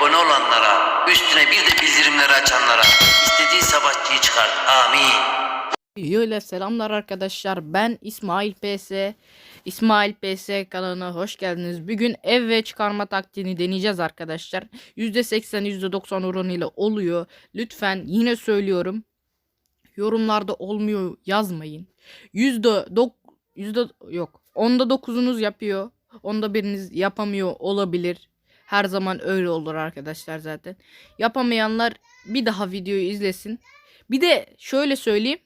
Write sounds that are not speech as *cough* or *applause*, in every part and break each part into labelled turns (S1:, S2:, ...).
S1: abone olanlara, üstüne bir de bildirimleri açanlara istediği savaşçıyı çıkart. Amin.
S2: Öyle selamlar arkadaşlar. Ben İsmail PS. İsmail PS kanalına hoş geldiniz. Bugün ev ve çıkarma taktiğini deneyeceğiz arkadaşlar. %80 %90 oranıyla oluyor. Lütfen yine söylüyorum. Yorumlarda olmuyor yazmayın. Yüzde dok yüzde yok. Onda dokuzunuz yapıyor. Onda biriniz yapamıyor olabilir. Her zaman öyle olur arkadaşlar zaten. Yapamayanlar bir daha videoyu izlesin. Bir de şöyle söyleyeyim.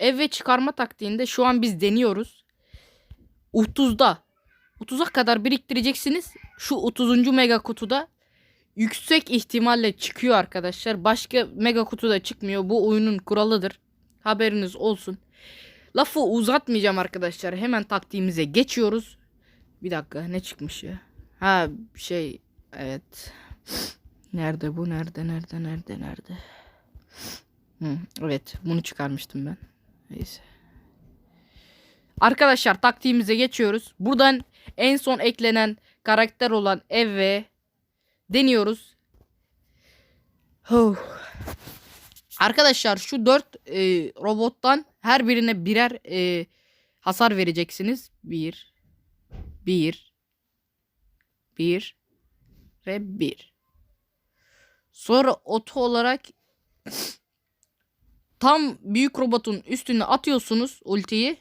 S2: Ev ve çıkarma taktiğinde şu an biz deniyoruz. 30'da 30'a kadar biriktireceksiniz. Şu 30. mega kutuda yüksek ihtimalle çıkıyor arkadaşlar. Başka mega kutuda çıkmıyor. Bu oyunun kuralıdır. Haberiniz olsun. Lafı uzatmayacağım arkadaşlar. Hemen taktiğimize geçiyoruz. Bir dakika ne çıkmış ya? Ha şey evet. Nerede bu? Nerede? Nerede? Nerede? Nerede? Hı, evet bunu çıkarmıştım ben. Neyse. Arkadaşlar taktiğimize geçiyoruz. Buradan en son eklenen karakter olan Eve deniyoruz. Huh. Arkadaşlar şu dört e, robottan her birine birer e, hasar vereceksiniz. Bir, bir, bir ve bir. Sonra oto olarak *sniffs* tam büyük robotun üstüne atıyorsunuz ultiyi.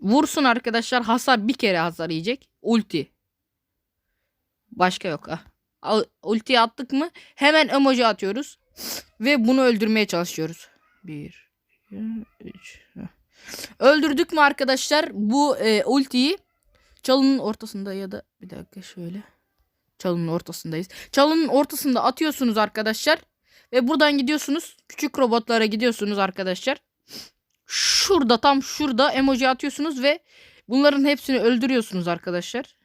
S2: Vursun arkadaşlar hasar bir kere hasar yiyecek. Ulti. Başka yok. Ah. Ultiyi attık mı hemen emoji atıyoruz. Ve bunu öldürmeye çalışıyoruz. Bir, iki, üç. Heh. Öldürdük mü arkadaşlar bu e, ultiyi çalının ortasında ya da bir dakika şöyle. Çalının ortasındayız. Çalının ortasında atıyorsunuz arkadaşlar. Ve buradan gidiyorsunuz. Küçük robotlara gidiyorsunuz arkadaşlar. Şurada tam şurada emoji atıyorsunuz ve bunların hepsini öldürüyorsunuz arkadaşlar.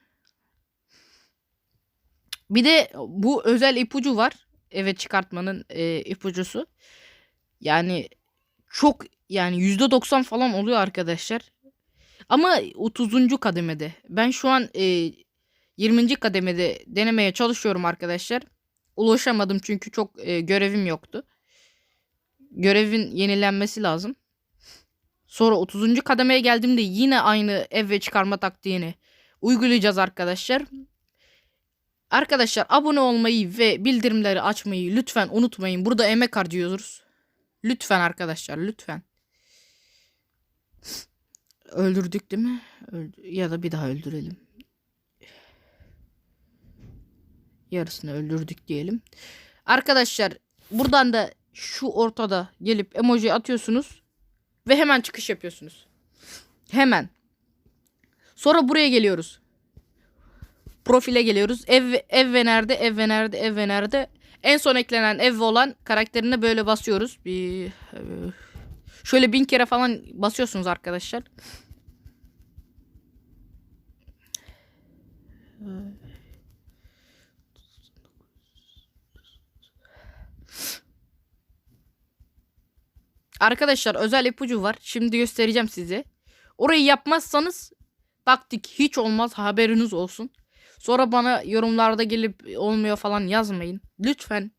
S2: Bir de bu özel ipucu var. Evet çıkartmanın e, ipucusu. Yani çok yani %90 falan oluyor arkadaşlar. Ama 30. kademede. Ben şu an e, 20. kademede denemeye çalışıyorum arkadaşlar. Ulaşamadım çünkü çok e, görevim yoktu. Görevin yenilenmesi lazım. Sonra 30. kademeye geldiğimde yine aynı ev ve çıkarma taktiğini uygulayacağız arkadaşlar. Arkadaşlar abone olmayı ve bildirimleri açmayı lütfen unutmayın. Burada emek harcıyoruz. Lütfen arkadaşlar lütfen. Öldürdük değil mi? Ya da bir daha öldürelim. Yarısını öldürdük diyelim. Arkadaşlar buradan da şu ortada gelip emoji atıyorsunuz ve hemen çıkış yapıyorsunuz. Hemen. Sonra buraya geliyoruz. Profile geliyoruz. Ev ev ve nerede? Ev ve nerede? Ev ve nerede? En son eklenen ev olan karakterine böyle basıyoruz. Bir şöyle bin kere falan basıyorsunuz arkadaşlar. Arkadaşlar özel ipucu var. Şimdi göstereceğim size. Orayı yapmazsanız taktik hiç olmaz haberiniz olsun. Sonra bana yorumlarda gelip olmuyor falan yazmayın. Lütfen.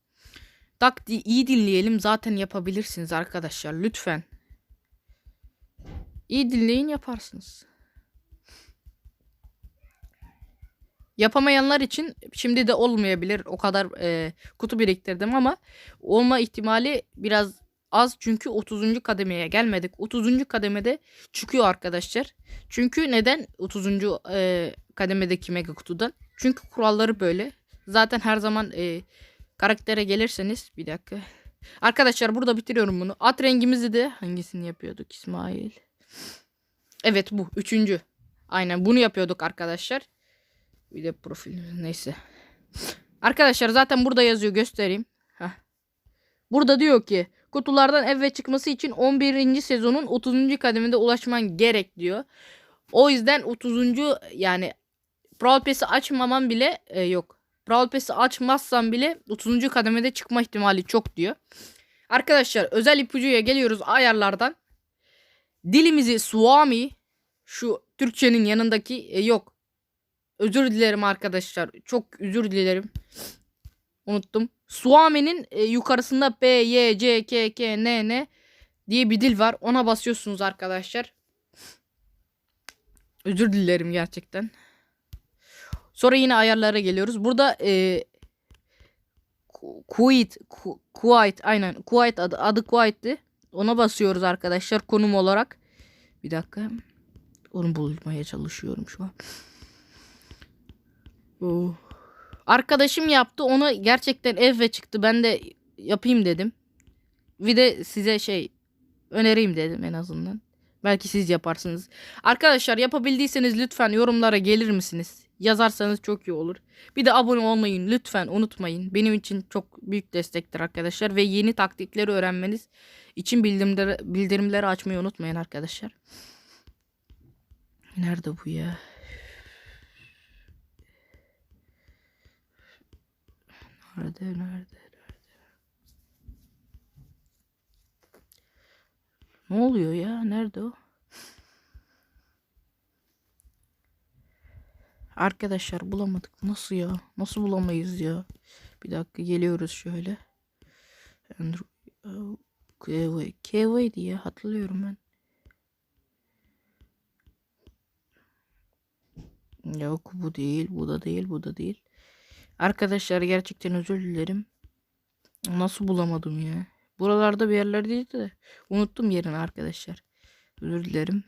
S2: Taktiği iyi dinleyelim zaten yapabilirsiniz arkadaşlar lütfen. İyi dinleyin yaparsınız. Yapamayanlar için şimdi de olmayabilir. O kadar e, kutu biriktirdim ama olma ihtimali biraz az çünkü 30. kademeye gelmedik. 30. kademede çıkıyor arkadaşlar. Çünkü neden 30. E, kademedeki mega kutudan? Çünkü kuralları böyle. Zaten her zaman e, karaktere gelirseniz bir dakika. Arkadaşlar burada bitiriyorum bunu. At rengimizi de hangisini yapıyorduk İsmail? Evet bu üçüncü. Aynen bunu yapıyorduk arkadaşlar. Bir de profil neyse. Arkadaşlar zaten burada yazıyor göstereyim. Heh. Burada diyor ki kutulardan eve çıkması için 11. sezonun 30. kademede ulaşman gerek diyor. O yüzden 30. yani Brawl açmaman bile e, yok. Brawl Pass'i açmazsan bile 30. kademede çıkma ihtimali çok diyor. Arkadaşlar özel ipucuya geliyoruz ayarlardan. Dilimizi Swami şu Türkçenin yanındaki e, yok. özür dilerim arkadaşlar. Çok özür dilerim. Unuttum. Suami'nin e, yukarısında P, Y, C, K, K, N, N diye bir dil var. Ona basıyorsunuz arkadaşlar. Özür dilerim gerçekten. Sonra yine ayarlara geliyoruz. Burada e, Ku- Kuwait, Ku- Kuwait aynen Kuwait adı, adı Kuwait'ti. Ona basıyoruz arkadaşlar konum olarak. Bir dakika. Onu bulmaya çalışıyorum şu an. Oh. Arkadaşım yaptı. Ona gerçekten ev ve çıktı. Ben de yapayım dedim. Bir de size şey önereyim dedim en azından. Belki siz yaparsınız. Arkadaşlar yapabildiyseniz lütfen yorumlara gelir misiniz? Yazarsanız çok iyi olur. Bir de abone olmayı lütfen unutmayın. Benim için çok büyük destektir arkadaşlar. Ve yeni taktikleri öğrenmeniz için bildirimleri, bildirimleri açmayı unutmayın arkadaşlar. Nerede bu ya? Nerede nerede nerede? Ne oluyor ya? Nerede o? Arkadaşlar bulamadık. Nasıl ya? Nasıl bulamayız ya? Bir dakika geliyoruz şöyle. Andrew KV KV diye hatırlıyorum ben. Yok bu değil, bu da değil, bu da değil. Arkadaşlar gerçekten özür dilerim. Nasıl bulamadım ya? Buralarda bir yerlerdeydi de unuttum yerini arkadaşlar. Özür dilerim.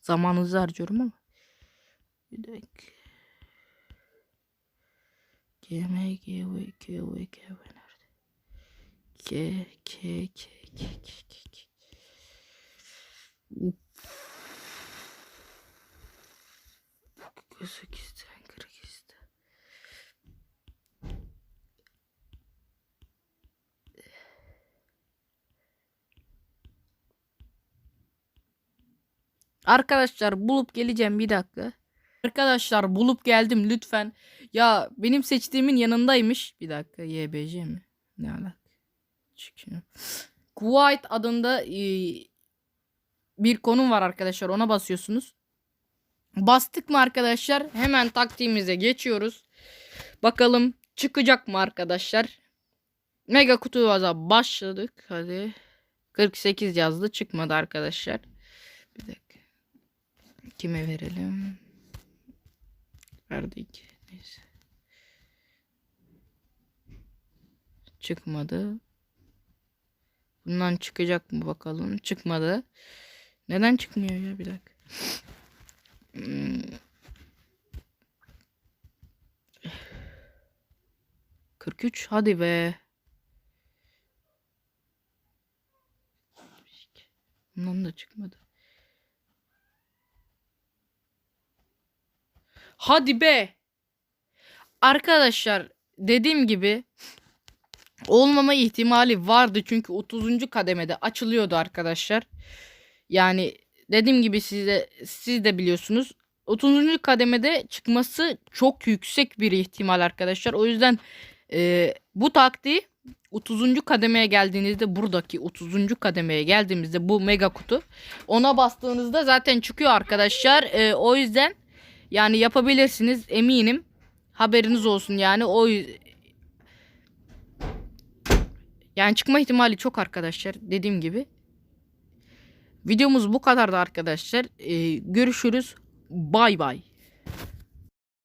S2: Zamanınızı harcıyorum ama. Bir dakika. Keme kewe kewe kewe nerede? Ke ke ke ke ke ke ke. Kazakistan, Kırgızistan. Arkadaşlar bulup geleceğim bir dakika. Arkadaşlar bulup geldim lütfen. Ya benim seçtiğimin yanındaymış. Bir dakika YBC mi? Ne alaka? Çıkıyor. Kuwait adında e, bir konum var arkadaşlar. Ona basıyorsunuz. Bastık mı arkadaşlar? Hemen taktiğimize geçiyoruz. Bakalım çıkacak mı arkadaşlar? Mega kutu vaza başladık. Hadi. 48 yazdı. Çıkmadı arkadaşlar. Bir dakika. Kime verelim? Verdik. Neyse. Çıkmadı. Bundan çıkacak mı bakalım. Çıkmadı. Neden çıkmıyor ya bir dakika. Hmm. Kırk üç hadi be. Bundan da çıkmadı. Hadi be. Arkadaşlar dediğim gibi olmama ihtimali vardı çünkü 30. kademede açılıyordu arkadaşlar. Yani dediğim gibi size siz de biliyorsunuz 30. kademede çıkması çok yüksek bir ihtimal arkadaşlar. O yüzden e, bu taktiği 30. kademeye geldiğinizde buradaki 30. kademeye geldiğimizde bu mega kutu ona bastığınızda zaten çıkıyor arkadaşlar. E, o yüzden yani yapabilirsiniz eminim. Haberiniz olsun yani o yani çıkma ihtimali çok arkadaşlar dediğim gibi. Videomuz bu kadardı arkadaşlar. Ee, görüşürüz. Bay bay.